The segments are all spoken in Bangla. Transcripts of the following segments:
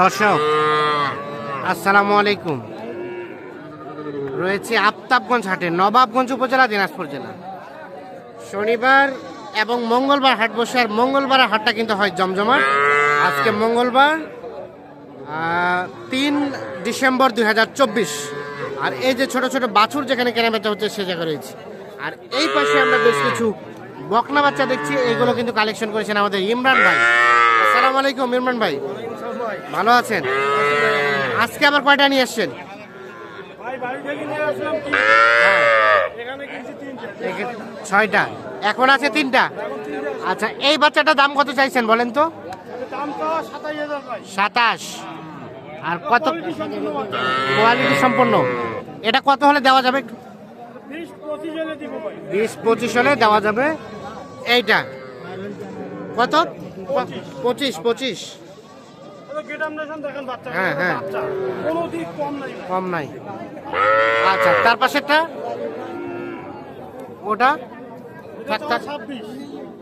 দর্শক, আসসালামু আলাইকুম। রয়েছে আফতাবগঞ্জ হাটে, নবাবগঞ্জ উপজেলা, দিনাজপুর জেলা। শনিবার এবং মঙ্গলবার হাট বসে, আর মঙ্গলবার হাটটা কিন্তু হয় জমজমাট। আজকে মঙ্গলবার তিন ডিসেম্বর দুই হাজার চব্বিশ। আর এই যে ছোট ছোট বাছুর যেখানে কেনাবেচা হচ্ছে, সে জায়গা রয়েছে। আর এই পাশে আমরা বেশ কিছু বকনা বাচ্চা দেখছি, এগুলো কিন্তু কালেকশন করেছেন আমাদের ইমরান ভাই। আসসালামু আলাইকুম, ইমরান ভাই। ভালো আছেন? আজকে আবার কয়টা নিয়ে একে- ছয়টা। এখন আছে তিনটা? আচ্ছা এই বাচ্চাটার দাম কত চাইছেন বলেন তো? সাতাশ আর কত কোয়ালিটি সম্পন্ন এটা কত হলে দেওয়া যাবে? বিশ পঁচিশ হলে দেওয়া যাবে। এইটা। কত? পঁচিশ পঁচিশ। হ্যাঁ, হ্যাঁ। কম নাই। আচ্ছা তার পাশেরটা? ওটা?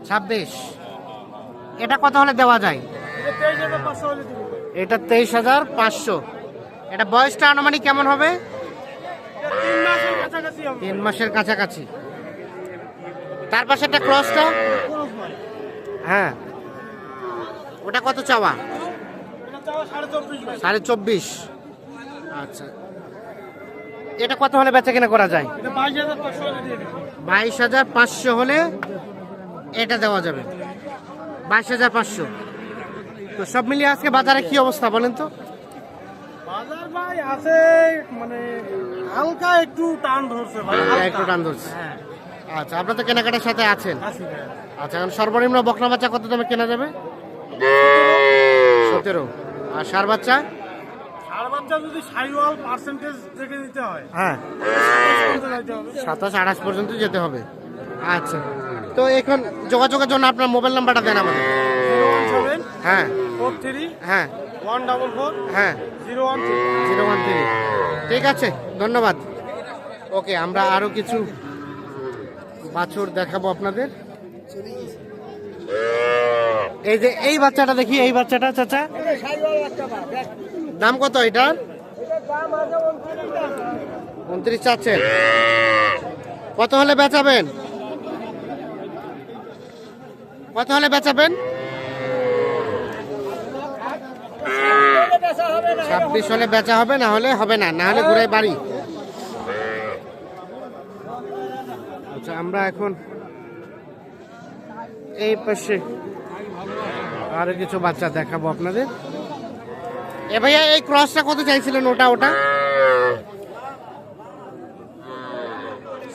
ছাব্বিশ। এটা কত হলে দেওয়া যায়? এটা তেইশ হাজার পাঁচশো এটা বয়সটা আনুমানিক কেমন হবে? এটা তিন মাসের কাছাকাছি হবে। তিন মাসের কাছাকাছি। তার পাশে একটা ক্রসটা হ্যাঁ। ওটা কত চাওয়া? সাড়ে চব্বিশ। আচ্ছা। এটা কত হলে বেচা কেনা করা যায়? বাইশ হাজার পাঁচশো হলে এটা দেওয়া যাবে। বাইশ হাজার পাঁচশো। তো সব মিলিয়ে আজকে বাজারে কি অবস্থা বলেন তো? বাজার ভাই আছে মানে হালকা একটু টান ধরছে একটু টান ধরছে। হ্যাঁ। আচ্ছা আপনার তো কেনাকাটার সাথে আছেন। আচ্ছা এখন সর্বনিম্ন বকনা বাচ্চা কত দামে কেনা যাবে? সতেরো। আর সার বাচ্চা? সার বাচ্চা যদি সাইওয়াল পার্সেন্টেজ দেখে নিতে হয় হ্যাঁ। সাতাশ আঠাশ পর্যন্ত যেতে হবে। আচ্ছা। তো এখন যোগাযোগের জন্য আপনার মোবাইল নাম্বারটা দেন হ্যাঁ। ফোর থ্রি হ্যাঁ। ওয়ান ডাবল ফোর হ্যাঁ। Zero one zero one three. ঠিক আছে ধন্যবাদ। ওকে আমরা আরও কিছু বাছুর দেখাবো আপনাদের। এই যে এই বাচ্চাটা দেখি এই বাচ্চাটা চাচা। দাম কত এটার উনত্রিশ চাচ্ছেন। কত হলে বেচাবেন? কত হলে বেচাবেন? ছাব্বিশ হলে বেচা হবে, না হলে হবে না না হলে ঘুরাই বাড়ি। আচ্ছা আমরা এখন এই পাশে আরও কিছু বাচ্চা দেখাবো আপনাদের। এ ভাইয়া, এই ক্রসটা কত চাইছিলেন? ওটা ওটা?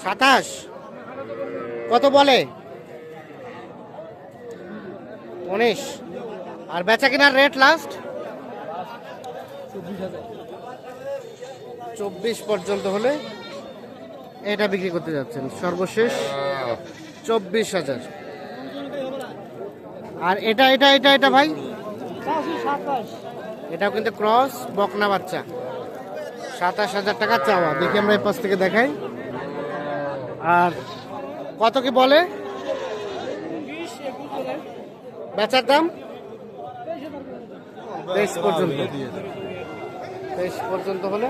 সাতাশ। কত বলে? উনিশ। আর বেচা কিনার রেট লাস্ট চব্বিশ পর্যন্ত হলে এটা বিক্রি করতে যাচ্ছেন। সর্বশেষ চব্বিশ হাজার। আর এটা এটা এটা এটা ভাই? এটাও কিন্তু ক্রস, বকনা বাচ্চা। সাতাশ হাজার টাকা চাওয়া। দেখি আমরা এই পাশ থেকে দেখাই। আর কত কি বলে? বেচার দাম? তেইশ পর্যন্ত। তেইশ পর্যন্ত হলে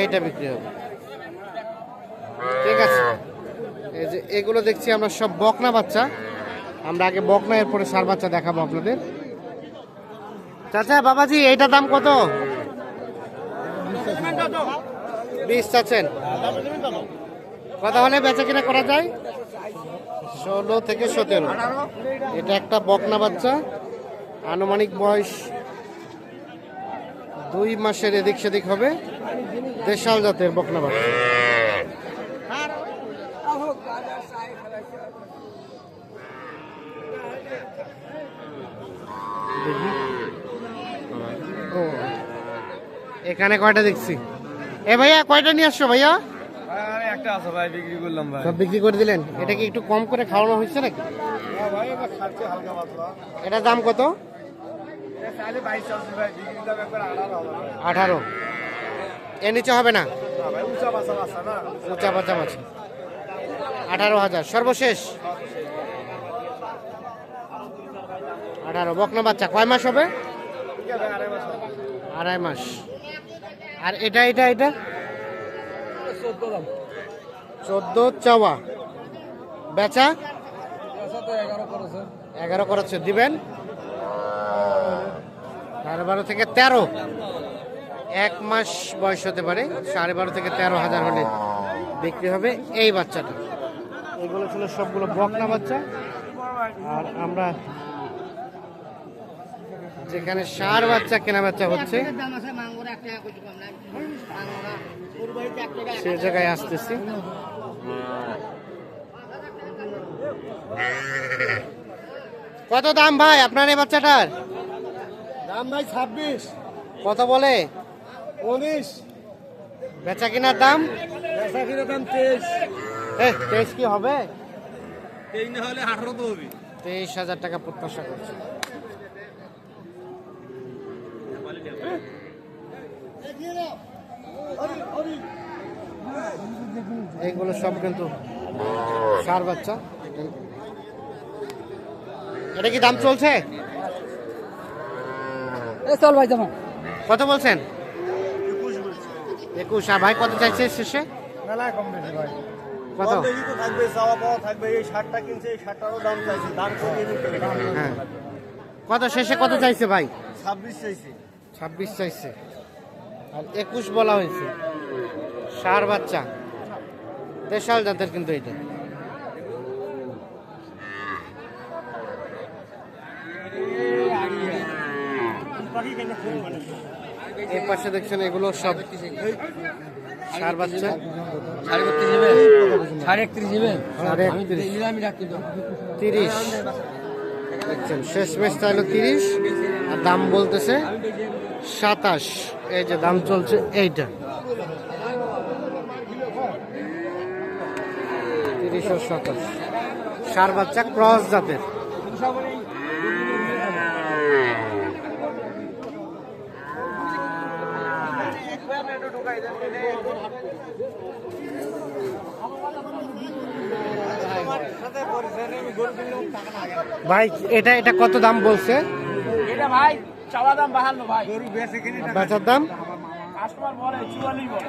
এইটা বিক্রি হবে। ঠিক আছে। এই যে এগুলো দেখছি আমরা সব বকনা বাচ্চা। আমরা আগে বকনা, এরপরে সার বাচ্চা দেখাবো আপনাদের। চাচা বাবাজি এইটার দাম কত? বিশ চাচ্ছেন। কত হলে বেচা কিনা করা যায়? ষোলো থেকে সতেরো। এটা একটা বকনা বাচ্চা। আনুমানিক বয়স দুই মাসের এদিক সেদিক হবে। দেশাল জাতের বকনা বাচ্চা। এখানে কয়টা দেখছি? এ ভাইয়া কয়টা নিয়ে আসছো ভাইয়া? একটা আছে ভাই বিক্রি করলাম ভাই। সব বিক্রি করে দিলেন? এটা কি একটু কম করে খাওয়ানো হয়েছে নাকি? দাম কত? আঠারো এর নিচে হবে না? উঁচা বাচ্চা মাছ আঠারো হাজার সর্বশেষ। আঠারো বকনা বাচ্চা কয় মাস হবে। আড়াই মাস। আর এটা এটা এটা? চোদ্দ চাওয়া। বেচা? এগারো করেছে, দিবেন? সাড়ে বারো থেকে তেরো। এক মাস বয়স হতে পারে, সাড়ে বারো থেকে তেরো হাজার হলে বিক্রি হবে এই বাচ্চাটা। এগুলো ছিল সবগুলো বকনা বাচ্চা। আর আমরা যেখানে সার বাচ্চা কেনা বাচ্চা হচ্ছে। সে জায়গায় আসতেছি। কত দাম ভাই আপনার এই বাচ্চাটার? দাম ভাই ছাব্বিশ। কত বলে? উনিশ। বেচা কেনার দাম? বেচা কিনে দাম তেইশ। এ তেইশ কি হবে? তেইশ না হলে আঠারো তো হবে তেইশ হাজার টাকা প্রত্যাশা করছে। এইগুলো সব কিন্তু সার বাচ্চা। এটা কি দাম চলছে? চল ভাই যেমন কত বলছেন? একুশ। আর ভাই কত চাইছে শেষে? মেলায় কম বেশি ভাই। কত? তো থাকবে চাওয়া পাওয়া থাকবে এই শার্টটা কিনছে এই শার্টটারও দাম চাইছে দাম কমিয়ে হ্যাঁ। কত শেষে কত চাইছে ভাই? ছাব্বিশ চাইছে। ছাব্বিশ চাইছে। আর একুশ বলা হয়েছে। সার বাচ্চা। দেশাল জাতের কিন্তু এটা এই পাশে দেখছেন এগুলো সব সার বাচ্চা। সাড়ে বত্রিশ হবে সাড়ে একত্রিশ। হবে সাড়ে তিরিশ। দেখছেন শেষ তিরিশ। আর দাম বলতেছে সাতাশ। এই যে দাম চলছে এইটা। ও সাতাশ সার বাচ্চা ক্রস জাতের। ভাই এটা এটা কত দাম বলছে? এটা ভাই চাওয়া দাম বাহান্ন ভাই। গরু বেঁচে কিনে বেচার দাম? কাস্টমার বলে চুয়াল্লিশ বলে।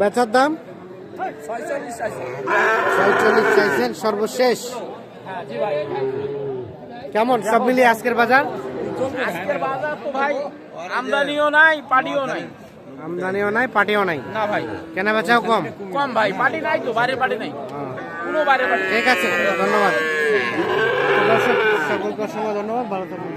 বেচার দাম? ছয়চল্লিশ চাইছেন সর্বশেষ। কেমন সব মিলিয়ে আজকের বাজার? আজকের বাজার তো ভাই আমদানিও নাই পাটিও নাই। আমদানিও নাই পাটিও নাই। না ভাই। কেনা বেচাও কম? কম ভাই পাটি নাই তো বাইরে পাটি নাই। কোনো পাটি ঠিক আছে ধন্যবাদ। সকলকে অসংখ্য ধন্যবাদ। ভালো থাকুন